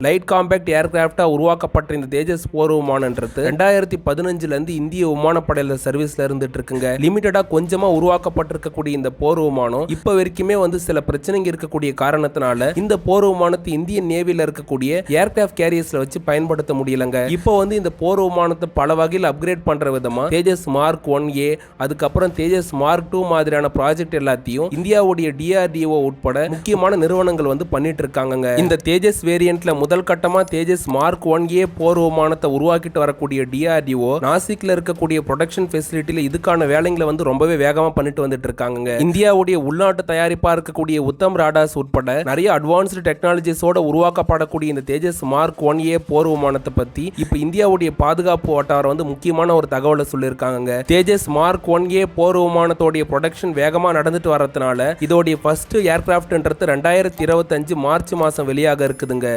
Light compact ஏர்கிராஃப்டாக உருவாக்கப்பட்ட இந்த தேஜஸ் போர் விமானன்றது ரெண்டாயிரத்தி பதினஞ்சுலேருந்து இந்திய விமானப்படையில சர்வீஸில் இருந்துட்டு இருக்குங்க லிமிட்டடாக கொஞ்சமாக உருவாக்கப்பட்டிருக்கக்கூடிய இந்த போர் விமானம் இப்போ வரைக்குமே வந்து சில பிரச்சனைங்க இருக்கக்கூடிய காரணத்தினால இந்த போர் விமானத்தை இந்தியன் நேவியில் இருக்கக்கூடிய ஏர்கிராஃப்ட் கேரியர்ஸில் வச்சு பயன்படுத்த முடியலங்க. இப்போ வந்து இந்த போர் விமானத்தை பல வகையில் அப்கிரேட் பண்ணுற விதமாக தேஜஸ் மார்க் ஒன் ஏ அதுக்கப்புறம் தேஜஸ் மார்க் டூ மாதிரியான ப்ராஜெக்ட் எல்லாத்தையும் இந்தியாவுடைய டிஆர்டிஓ உட்பட முக்கியமான நிறுவனங்கள் வந்து பண்ணிட்டு இருக்காங்கங்க இந்த தேஜஸ் வேரியன்ட்ல முதல் கட்டமாக தேஜஸ் மார்க் ஒன் ஏ போர் விமானத்தை உருவாக்கிட்டு வரக்கூடிய டிஆர்டிஓ நாசிக்ல இருக்கக்கூடிய ப்ரொடக்ஷன் ஃபெசிலிட்டியில இதுக்கான வேலைங்களை வந்து ரொம்பவே வேகமாக பண்ணிட்டு வந்துட்டு இருக்காங்க இந்தியாவுடைய உள்நாட்டு தயாரிப்பாக இருக்கக்கூடிய உத்தம் ராடாஸ் உட்பட நிறைய அட்வான்ஸ்டு டெக்னாலஜிஸோட உருவாக்கப்படக்கூடிய இந்த தேஜஸ் மார்க் ஒன் ஏ போர் விமானத்தை பற்றி இப்போ இந்தியாவுடைய பாதுகாப்பு வட்டாரம் வந்து முக்கியமான ஒரு தகவலை சொல்லியிருக்காங்க தேஜஸ் மார்க் ஒன் ஏ போர் விமானத்தோடைய ப்ரொடக்ஷன் வேகமாக நடந்துட்டு வரதுனால இதோடைய ஃபர்ஸ்ட் ஏர்கிராஃப்ட்ன்றது ரெண்டாயிரத்தி இருபத்தஞ்சு மார்ச் மாதம் வெளியாக இருக்குதுங்க.